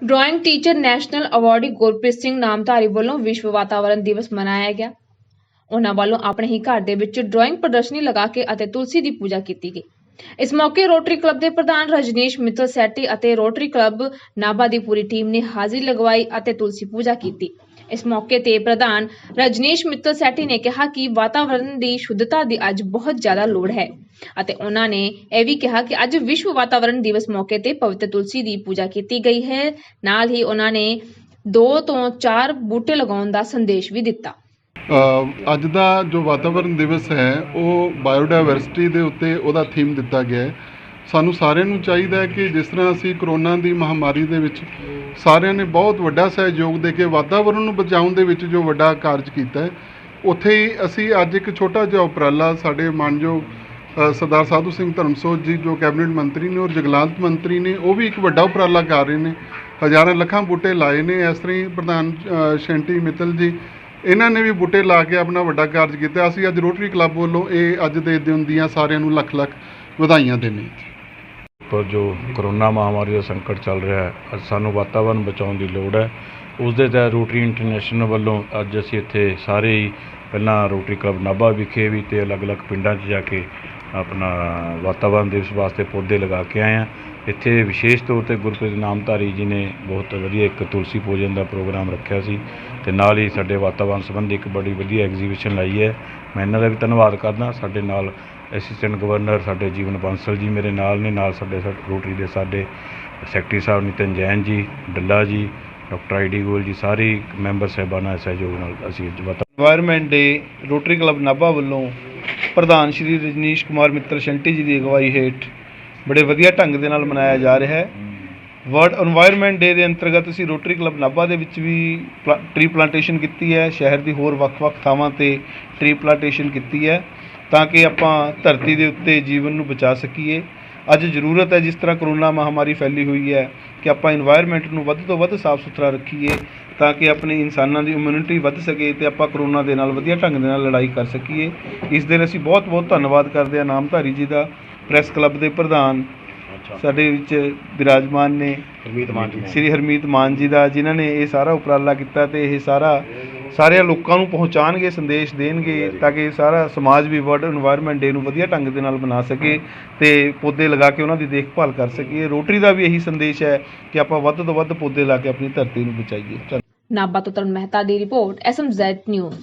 Drawing teacher national awardee Gurpreet Singh Namdhari ਵੱਲੋਂ ਵਿਸ਼ਵ ਵਾਤਾਵਰਣ ਦਿਵਸ ਮਨਾਇਆ ਗਿਆ। ਉਹਨਾਂ ਵੱਲੋਂ ਆਪਣੇ ਹੀ ਘਰ ਦੇ ਵਿੱਚ ਡਰਾਇੰਗ ਪ੍ਰਦਰਸ਼ਨੀ ਲਗਾ ਕੇ ਅਤੇ ਤੁਲਸੀ ਦੀ ਪੂਜਾ ਕੀਤੀ ਗਈ। ਇਸ ਮੌਕੇ ਰੋਟਰੀ ਕਲੱਬ ਦੇ ਪ੍ਰਧਾਨ ਰਜਨੀਸ਼ ਮਿੱਤਲ ਸੈਟੀ ਅਤੇ ਰੋਟਰੀ ਕਲੱਬ ਨਾਭਾ ਦੀ ਪੂਰੀ ਟੀਮ ਨੇ ਹਾਜ਼ਰੀ ਲਗਵਾਈ ਅਤੇ ਤੁਲਸੀ ਪੂਜਾ ਕੀਤੀ। ਇਸ ਮੌਕੇ ਤੇ ਪ੍ਰਧਾਨ ਰਜਨੀਸ਼ ਮਿੱਤਲ ਸੈਟੀ ਨੇ ਕਿਹਾ ਕਿ ਵਾਤਾਵਰਣ ਦੀ ਸ਼ੁੱਧਤਾ ਦੀ ਅੱਜ ਬਹੁਤ ਜ਼ਿਆਦਾ ਲੋੜ ਹੈ। ਅਤੇ ਉਹਨਾਂ ਨੇ ਇਹ ਵੀ ਕਿਹਾ ਕਿ ਅੱਜ ਵਿਸ਼ਵ ਵਾਤਾਵਰਣ ਦਿਵਸ ਮੌਕੇ ਤੇ ਪਵਿੱਤਰ ਤੁਲਸੀ ਦੀ ਪੂਜਾ ਕੀਤੀ ਗਈ ਹੈ। ਨਾਲ ਹੀ ਉਹਨਾਂ ਨੇ 2 ਤੋਂ 4 ਬੂਟੇ ਲਗਾਉਣ ਦਾ ਸੰਦੇਸ਼ ਵੀ ਦਿੱਤਾ। ਅੱਜ ਦਾ ਜੋ ਵਾਤਾਵਰਣ ਦਿਵਸ ਹੈ, ਉਹ ਬਾਇਓਡਾਇਵਰਸਿਟੀ ਦੇ ਉੱਤੇ ਉਹਦਾ ਥੀਮ ਦਿੱਤਾ ਗਿਆ ਹੈ। ਸਾਨੂੰ ਸਾਰਿਆਂ ਨੂੰ ਚਾਹੀਦਾ ਹੈ ਕਿ ਜਿਸ ਤਰ੍ਹਾਂ ਅਸੀਂ ਕਰੋਨਾ ਦੀ ਮਹਾਮਾਰੀ ਦੇ ਵਿੱਚ ਸਾਰਿਆਂ ਨੇ ਬਹੁਤ ਵੱਡਾ ਸਹਿਯੋਗ ਦੇ ਕੇ ਵਾਤਾਵਰਣ ਨੂੰ ਬਚਾਉਣ ਦੇ ਵਿੱਚ ਜੋ ਵੱਡਾ ਕਾਰਜ ਕੀਤਾ ਹੈ, ਉੱਥੇ ਹੀ ਅਸੀਂ ਅੱਜ ਇੱਕ ਛੋਟਾ ਜਿਹਾ ਉਪਰਾਲਾ ਸਾਡੇ ਮਾਨਯੋਗ ਸਰਦਾਰ ਸਾਧੂ ਸਿੰਘ ਧਰਮਸੋਤ ਜੀ ਜੋ ਕੈਬਨਿਟ ਮੰਤਰੀ ਨੇ ਔਰ ਜਗਲਾਂਤ ਮੰਤਰੀ ਨੇ, ਉਹ ਵੀ ਇੱਕ ਵੱਡਾ ਉਪਰਾਲਾ ਕਰ ਰਹੇ ਨੇ। ਹਜ਼ਾਰਾਂ ਲੱਖਾਂ ਬੂਟੇ ਲਾਏ ਨੇ। ਇਸ ਤਰ੍ਹਾਂ ਹੀ ਪ੍ਰਧਾਨ ਸ਼ੈਂਟੀ ਮਿੱਤਲ ਜੀ, ਇਹਨਾਂ ਨੇ ਵੀ ਬੂਟੇ ਲਾ ਕੇ ਆਪਣਾ ਵੱਡਾ ਕਾਰਜ ਕੀਤਾ। ਅਸੀਂ ਅੱਜ ਰੋਟਰੀ ਕਲੱਬ ਵੱਲੋਂ ਇਹ ਅੱਜ ਦੇ ਦਿਨ ਦੀਆਂ ਸਾਰਿਆਂ ਨੂੰ ਲੱਖ ਲੱਖ ਵਧਾਈਆਂ ਦਿੰਦੇ ਪਰ ਜੋ ਕਰੋਨਾ ਮਹਾਮਾਰੀ ਦਾ ਸੰਕਟ ਚੱਲ ਰਿਹਾ ਹੈ, ਅੱਜ ਸਾਨੂੰ ਵਾਤਾਵਰਣ ਬਚਾਉਣ ਦੀ ਲੋੜ ਹੈ। ਉਸ ਦੇ ਤਹਿਤ ਰੋਟਰੀ ਇੰਟਰਨੈਸ਼ਨਲ ਵੱਲੋਂ ਅੱਜ ਅਸੀਂ ਇੱਥੇ ਸਾਰੇ ਹੀ ਪਹਿਲਾਂ ਰੋਟਰੀ ਕਲੱਬ ਨਾਭਾ ਵਿਖੇ ਵੀ ਤੇ ਅਲੱਗ-ਅਲੱਗ ਪਿੰਡਾਂ 'ਚ ਜਾ ਕੇ ਆਪਣਾ ਵਾਤਾਵਰਨ ਦਿਵਸ ਵਾਸਤੇ ਪੌਦੇ ਲਗਾ ਕੇ ਆਏ ਆ ਇੱਥੇ ਵਿਸ਼ੇਸ਼ ਤੌਰ ਤੇ ਗੁਰਪ੍ਰੀਤ ਨਾਮਧਾਰੀ ਜੀ ਨੇ ਬਹੁਤ ਵਧੀਆ ਇੱਕ ਤੁਲਸੀ ਪੂਜਨ ਦਾ ਪ੍ਰੋਗਰਾਮ ਰੱਖਿਆ ਸੀ ਤੇ ਨਾਲ ਹੀ ਸਾਡੇ ਵਾਤਾਵਰਨ ਸੰਬੰਧੀ ਇੱਕ ਬੜੀ ਵਧੀਆ ਐਗਜ਼ੀਬਿਸ਼ਨ ਲਾਈ ਹੈ। ਮੈਂ ਇਹਨਾਂ ਦਾ ਵੀ ਧੰਨਵਾਦ ਕਰਦਾ। ਸਾਡੇ ਨਾਲ ਅਸਿਸਟੈਂਟ ਗਵਰਨਰ ਸਾਡੇ ਜੀਵਨ ਬੰਸਲ ਜੀ ਮੇਰੇ ਨਾਲ ਨੇ, ਨਾਲ ਸਾਡੇ ਰੋਟਰੀ ਦੇ ਸਾਡੇ ਸੈਕਟਰੀ ਸਾਹਿਬ ਨਿਤਨ ਜੈਨ ਜੀ, ਡੱਲਾ ਜੀ ਡਾਕਟਰ ਆਈਡੀ ਗੋਲ ਜੀ, ਸਾਰੇ ਮੈਂਬਰ ਸਹਿਬਾਨਾਂ ਸਹਿਯੋਗ ਨਾਲ ਅਸੀਂ environment day rotary club Nabha ਵੱਲੋਂ ਪ੍ਰਧਾਨ ਸ਼੍ਰੀ ਰਜਨੀਸ਼ ਕੁਮਾਰ ਮਿੱਤਰ ਸ਼ੰਟੀ ਜੀ ਦੀ ਅਗਵਾਈ ਹੇਠ ਬੜੇ ਵਧੀਆ ਢੰਗ ਦੇ ਨਾਲ ਮਨਾਇਆ ਜਾ ਰਿਹਾ ਹੈ। ਵਰਲਡ এনवायरमेंट ਡੇ ਦੇ ਅੰਤਰਗਤ ਅਸੀਂ ਰੋਟਰੀ ਕਲੱਬ ਨਾਭਾ ਦੇ ਵਿੱਚ ਵੀ ਟ੍ਰੀ ਪਲਾਂਟੇਸ਼ਨ ਕੀਤੀ ਹੈ। ਸ਼ਹਿਰ ਦੀ ਹੋਰ ਵੱਖ-ਵੱਖ ਥਾਵਾਂ ਤੇ ਟ੍ਰੀ ਪਲਾਂਟੇਸ਼ਨ ਕੀਤੀ ਹੈ ਤਾਂ ਕਿ ਆਪਾਂ ਧਰਤੀ ਦੇ ਉੱਤੇ ਜੀਵਨ ਨੂੰ ਬਚਾ ਸਕੀਏ। ਅੱਜ ਜ਼ਰੂਰਤ ਹੈ ਜਿਸ ਤਰ੍ਹਾਂ ਕਰੋਨਾ ਮਹਾਮਾਰੀ ਫੈਲੀ ਹੋਈ ਹੈ ਕਿ ਆਪਾਂ এনवायरमेंट ਨੂੰ ਵੱਧ ਤੋਂ ਵੱਧ ਸਾਫ਼ ਸੁਥਰਾ ਰੱਖੀਏ ਤਾਂ ਕਿ ਆਪਣੇ ਇਨਸਾਨਾਂ ਦੀ ਇਮਿਊਨਿਟੀ ਵੱਧ ਸਕੇ ਤੇ ਆਪਾਂ ਕਰੋਨਾ ਦੇ ਨਾਲ ਵਧੀਆ ਢੰਗ ਦੇ ਨਾਲ ਲੜਾਈ ਕਰ ਸਕੀਏ। ਇਸ ਦੇ ਲਈ ਅਸੀਂ ਬਹੁਤ-ਬਹੁਤ ਧੰਨਵਾਦ ਕਰਦੇ ਹਾਂ ਨਾਮਧਾਰੀ ਜੀ ਦਾ ਪ੍ਰੈਸ ਕਲੱਬ ਦੇ ਪ੍ਰਧਾਨ ਸਾਡੇ ਵਿੱਚ ਵਿਰਾਜਮਾਨ ਨੇ ਹਰਮੀਤ ਮਾਨ ਜੀ ਸ੍ਰੀ ਹਰਮੀਤ ਮਾਨ ਜੀ ਦਾ ਜਿਨ੍ਹਾਂ ਨੇ ਇਹ ਸਾਰਾ ਉਪਰਾਲਾ ਕੀਤਾ ਤੇ ਇਹ ਸਾਰਾ ਸਾਰੇ ਲੋਕਾਂ ਨੂੰ ਪਹੁੰਚਾਣਗੇ ਸੰਦੇਸ਼ ਦੇਣਗੇ ਤਾਂ ਕਿ ਸਾਰਾ ਸਮਾਜ ਵੀ ਵਰਲਡ এনवायरमेंट ਡੇ ਨੂੰ ਵਧੀਆ ਢੰਗ ਦੇ ਨਾਲ ਬਣਾ ਸਕੇ ਤੇ ਪੌਦੇ ਲਗਾ ਕੇ ਉਹਨਾਂ ਦੀ ਦੇਖਭਾਲ ਕਰ ਸਕੀਏ ਰੋਟਰੀ ਦਾ ਵੀ ਇਹੀ ਸੰਦੇਸ਼ ਹੈ ਕਿ ਆਪਾਂ ਵੱਧ ਤੋਂ ਵੱਧ ਪੌਦੇ ਲਾ ਕੇ ਆਪਣੀ ਧਰਤੀ ਨੂੰ ਬਚਾਈਏ। ਨਾਬਾ ਤੋਂ ਤਰਨ ਮਹਿਤਾ ਦੀ ਰਿਪੋਰਟ ਐਸਐਮਜ਼ੈਡ ਨਿਊਜ਼